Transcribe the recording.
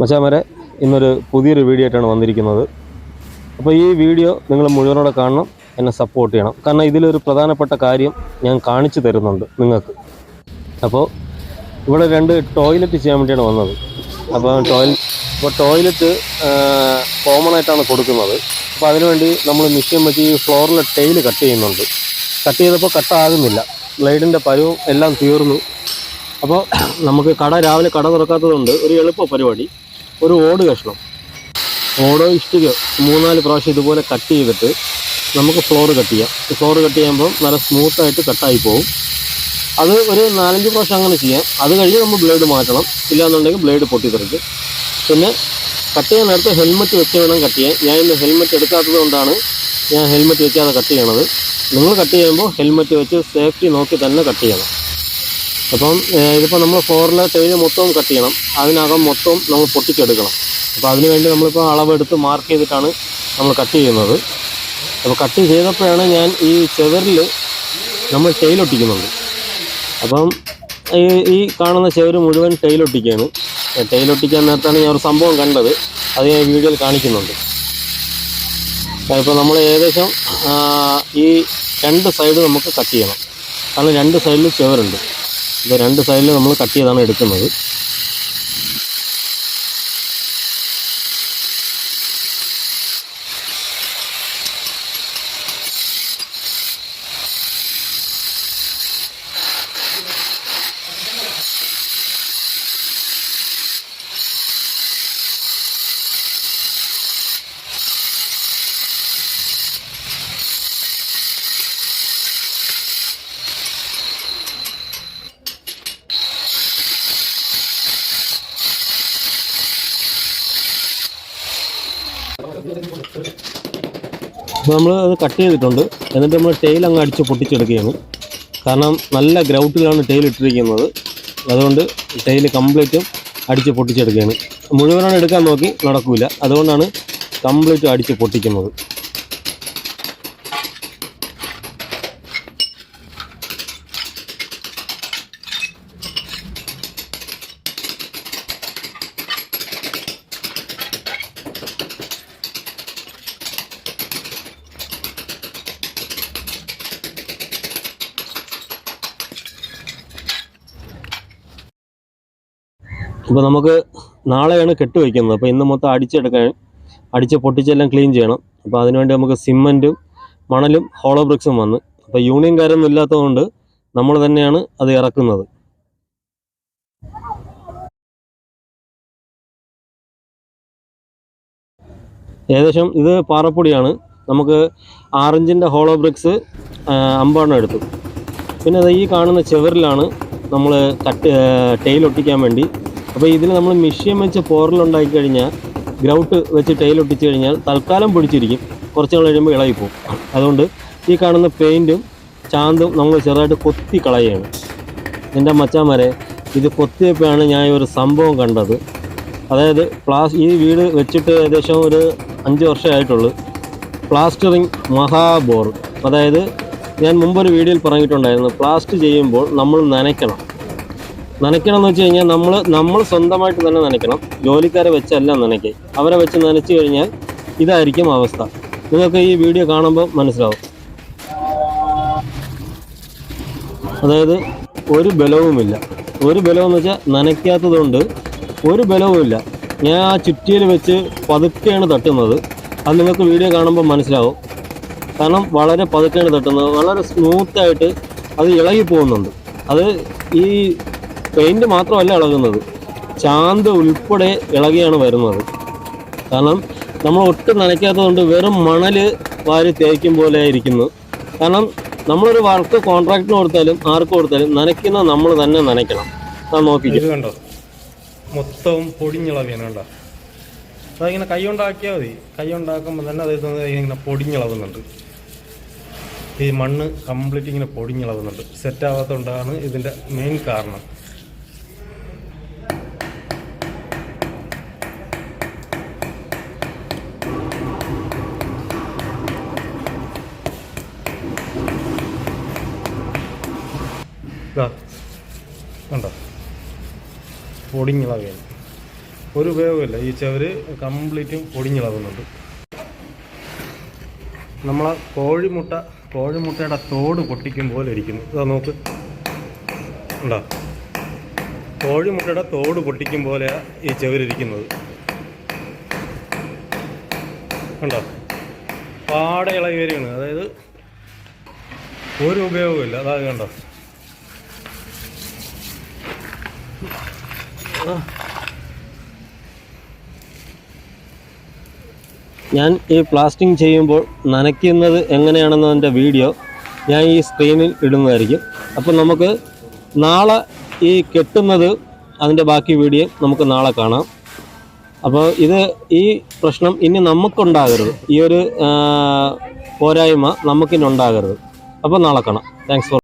മച്ചാമരെ ഇന്നൊരു പുതിയൊരു വീഡിയോ ആയിട്ടാണ് വന്നിരിക്കുന്നത്. അപ്പോൾ ഈ വീഡിയോ നിങ്ങൾ മുഴുവനോടെ കാണണം എന്നെ സപ്പോർട്ട് ചെയ്യണം. കാരണം ഇതിലൊരു പ്രധാനപ്പെട്ട കാര്യം ഞാൻ കാണിച്ചു തരുന്നുണ്ട് നിങ്ങൾക്ക്. അപ്പോൾ ഇവിടെ രണ്ട് ടോയ്ലറ്റ് ചെയ്യാൻ വേണ്ടിയാണ് വന്നത്. അപ്പോൾ ടോയ്ലറ്റ് അപ്പോൾ ടോയ്ലറ്റ് കോമൺ ആയിട്ടാണ് കൊടുക്കുന്നത്. അപ്പോൾ അതിനുവേണ്ടി നമ്മൾ മിഷ്യൻ വെച്ച് ഈ ഫ്ലോറിലെ ടൈൽ കട്ട് ചെയ്യുന്നുണ്ട്. കട്ട് ചെയ്തപ്പോൾ കട്ടാകുന്നില്ല ബ്ലേഡിന്റെ പരവും എല്ലാം തീർന്നു. അപ്പോൾ നമുക്ക് കട രാവിലെ കട തുറക്കാത്തതുകൊണ്ട് ഒരു എളുപ്പ പരിപാടി. ഒരു ഓട് കഷ്ണം. ഓടോ ഇഷ്ടിക മൂന്നാൽ പ്രാവശ്യം ഇതുപോലെ കട്ട് ചെയ്തിട്ട് നമുക്ക് ഫ്ലോർ കട്ട് ചെയ്യാം. ഫ്ലോർ കട്ട് ചെയ്യുമ്പോൾ നല്ല സ്മൂത്തായിട്ട് കട്ടായി പോകും അത് ഒരു നാലഞ്ച് പ്രാവശ്യം അങ്ങനെ ചെയ്യാം. അത് കഴിഞ്ഞ് നമ്മൾ ബ്ലേഡ് മാറ്റണം. ഇല്ലാന്നുണ്ടെങ്കിൽ ബ്ലേഡ് പൊട്ടിത്തെറിക്കും. പിന്നെ കട്ട് ചെയ്യാൻ നേരത്തെ ഹെൽമെറ്റ് വെച്ച് വേണം കട്ട് ചെയ്യാൻ. ഞാൻ ഇന്ന് ഹെൽമെറ്റ് എടുക്കാത്തത് കൊണ്ടാണ് ഞാൻ ഹെൽമെറ്റ് വെക്കാതെ കട്ട് ചെയ്യണത്. നിങ്ങൾ കട്ട് ചെയ്യുമ്പോൾ ഹെൽമെറ്റ് വെച്ച് സേഫ്റ്റി നോക്കി തന്നെ കട്ട് ചെയ്യണം. അപ്പം ഇതിപ്പോൾ നമ്മൾ ഫ്ലോറിലെ ടൈൽ മൊത്തവും കട്ട് ചെയ്യണം. അതിനകം മൊത്തം നമ്മൾ പൊട്ടിച്ചെടുക്കണം. അപ്പോൾ അതിന് വേണ്ടി നമ്മളിപ്പോൾ അളവെടുത്ത് മാർക്ക് ചെയ്തിട്ടാണ് നമ്മൾ കട്ട് ചെയ്യുന്നത്. അപ്പോൾ കട്ട് ചെയ്തപ്പോഴാണ് ഞാൻ ഈ ചെവറിൽ നമ്മൾ ടൈലൊട്ടിക്കുന്നുണ്ട് അപ്പം ഈ ഈ കാണുന്ന ചെവര് മുഴുവൻ ടൈലൊട്ടിക്കുകയാണ് ടൈലൊട്ടിക്കാൻ നേരത്താണ് ഞാൻ ഒരു സംഭവം കണ്ടത്. അത് ഞാൻ വീഡിയോയിൽ കാണിക്കുന്നുണ്ട്. ഇപ്പോൾ നമ്മൾ ഏകദേശം ഈ രണ്ട് സൈഡ് നമുക്ക് കട്ട് ചെയ്യണം. കാരണം രണ്ട് സൈഡിൽ ചെവറുണ്ട് ഇത് രണ്ട് സൈഡിൽ നമ്മൾ കട്ട് ചെയ്താണ് എടുക്കുന്നത്. അപ്പോൾ നമ്മൾ അത് കട്ട് ചെയ്തിട്ടുണ്ട്. എന്നിട്ട് നമ്മൾ ടെയിൽ അങ്ങ് അടിച്ച് പൊട്ടിച്ചെടുക്കുകയാണ്. കാരണം നല്ല ഗ്രൗട്ടിലാണ് ടെയിൽ ഇട്ടിരിക്കുന്നത്. അതുകൊണ്ട് ടെയിൽ കംപ്ലീറ്റും അടിച്ച് പൊട്ടിച്ചെടുക്കുകയാണ്. മുഴുവനാണ് എടുക്കാൻ നോക്കി നടക്കില്ല അതുകൊണ്ടാണ് കംപ്ലീറ്റും അടിച്ച് പൊട്ടിക്കുന്നത്. ഇപ്പോൾ നമുക്ക് നാളെയാണ് കെട്ട് വയ്ക്കുന്നത്. അപ്പോൾ ഇന്ന് മൊത്തം അടിച്ചെടുക്കാൻ അടിച്ച് പൊട്ടിച്ചെല്ലാം ക്ലീൻ ചെയ്യണം. അപ്പോൾ അതിനുവേണ്ടി നമുക്ക് സിമന്റും മണലും ഹോളോ ബ്രിക്സും വന്ന്. അപ്പോൾ യൂണിയൻകാരൊന്നും ഇല്ലാത്തതുകൊണ്ട് നമ്മൾ തന്നെയാണ് അത് ഇറക്കുന്നത്. ഏകദേശം ഇത് പാറപ്പൊടിയാണ്. നമുക്ക് ആറഞ്ചിന്റെ ഹോളോ ബ്രിക്സ് അമ്പെണ്ണം എടുത്തു. പിന്നെ അത് ഈ കാണുന്ന ചെവറിലാണ് നമ്മൾ കട്ട് ടൈൽ ഒട്ടിക്കാൻ വേണ്ടി അപ്പോൾ ഇതിൽ നമ്മൾ മെഷീൻ വെച്ച് പോറലുണ്ടാക്കി കഴിഞ്ഞാൽ ഗ്രൗട്ട് വെച്ച് ടൈൽ ഒട്ടിച്ച് കഴിഞ്ഞാൽ തൽക്കാലം പിടിച്ചിരിക്കും. കുറച്ച് നാൾ കഴിയുമ്പോൾ ഇളകി പോകും. അതുകൊണ്ട് ഈ കാണുന്ന പെയിന്റും ചാന്തും നമ്മൾ ചെറുതായിട്ട് കൊത്തി കളയാണ് എന്റെ മച്ചാമാരെ ഇത് കൊത്തിയപ്പോഴാണ് ഞാൻ ഒരു സംഭവം കണ്ടത്. അതായത് പ്ലാസ് ഈ വീട് വെച്ചിട്ട് ഏകദേശം ഒരു അഞ്ച് വർഷമായിട്ടുള്ളൂ പ്ലാസ്റ്ററിങ് മഹാബോർ. അതായത് ഞാൻ മുമ്പൊരു വീഡിയോയിൽ പറഞ്ഞിട്ടുണ്ടായിരുന്നു പ്ലാസ്റ്റ് ചെയ്യുമ്പോൾ നമ്മൾ നനയ്ക്കണം. നനയ്ക്കണം എന്ന് വെച്ച് കഴിഞ്ഞാൽ നമ്മൾ നമ്മൾ സ്വന്തമായിട്ട് തന്നെ നനയ്ക്കണം. ജോലിക്കാരെ വെച്ചല്ല നനയ്ക്കുക അവരെ വെച്ച് നനച്ചു കഴിഞ്ഞാൽ ഇതായിരിക്കും അവസ്ഥ. നിങ്ങൾക്ക് ഈ വീഡിയോ കാണുമ്പോൾ മനസ്സിലാവും. അതായത് ഒരു ബലവുമില്ല. ഒരു ബലമെന്ന് വെച്ചാൽ നനയ്ക്കാത്തതുകൊണ്ട് ഒരു ബലവുമില്ല. ഞാൻ ആ ചുറ്റിയിൽ വെച്ച് പതുക്കെയാണ് തട്ടുന്നത്. അത് നിങ്ങൾക്ക് വീഡിയോ കാണുമ്പോൾ മനസ്സിലാവും. കാരണം വളരെ പതുക്കെയാണ് തട്ടുന്നത്. വളരെ സ്മൂത്തായിട്ട് അത് ഇളകി പോകുന്നുണ്ട് അത് ഈ പെയിന്റ് മാത്രമല്ല ഇളകുന്നത്. ചാന്ത് ഉൾപ്പെടെ ഇളകിയാണ് വരുന്നത്. കാരണം നമ്മൾ ഒട്ടും നനയ്ക്കാത്തതുകൊണ്ട് വെറും മണൽ വാരി തേക്കും പോലെ ഇരിക്കുന്നു. കാരണം നമ്മളൊരു വർക്ക് കോൺട്രാക്ടിന് കൊടുത്താലും ആർക്ക് കൊടുത്താലും നനയ്ക്കുന്ന നമ്മൾ തന്നെ നനയ്ക്കണം. ഞാൻ നോക്കിക്കും. കണ്ടോ? മൊത്തവും പൊടിഞ്ഞിളവിയാണ് കണ്ടോ? അതിങ്ങനെ കൈ കൊണ്ടാക്കിയാൽ മതി. കൈ കൊണ്ടാക്കുമ്പോൾ തന്നെ അത് ഇങ്ങനെ പൊടിഞ്ഞിളവുന്നുണ്ട്. ഈ മണ്ണ് കംപ്ലീറ്റ് ഇങ്ങനെ പൊടിഞ്ഞിളവുന്നുണ്ട്. സെറ്റ് ആവാത്തതുകൊണ്ടാണ് ഇതിന്റെ മെയിൻ കാരണം. കണ്ടോ ഒരു ഉപയോഗമില്ല. ഈ ചവര് കംപ്ലീറ്റും പൊടിഞ്ഞിളകുന്നുണ്ട്. നമ്മളെ കോഴിമുട്ട കോഴിമുട്ടയുടെ തോട് പൊട്ടിക്കും പോലെ ഇരിക്കുന്നു. ഇതാ നോക്ക്. ഉണ്ടോ കോഴിമുട്ടയുടെ തോട് പൊട്ടിക്കും പോലെയാണ് ഈ ചവരിരിക്കുന്നത്. കണ്ടോ? പാടെ ഇളകി വരികയാണ് അതായത് ഒരു ഉപയോഗമില്ല. അതാ കണ്ടോ? ഞാൻ ഈ പ്ലാസ്റ്റിംഗ് ചെയ്യുമ്പോൾ നനയ്ക്കുന്നത് എങ്ങനെയാണെന്നതിന്റെ വീഡിയോ ഞാൻ ഈ സ്ക്രീനിൽ ഇടുന്നതായിരിക്കും. അപ്പം നമുക്ക് നാളെ ഈ കെട്ടുന്നത് അതിന്റെ ബാക്കി വീഡിയോ നമുക്ക് നാളെ കാണാം. അപ്പോൾ ഇത് ഈ പ്രശ്നം ഇനി നമുക്കുണ്ടാകരുത്. ഈ ഒരു പോരായ്മ നമുക്കിനി ഉണ്ടാകരുത്. അപ്പോൾ നാളെ കാണാം. Thanks for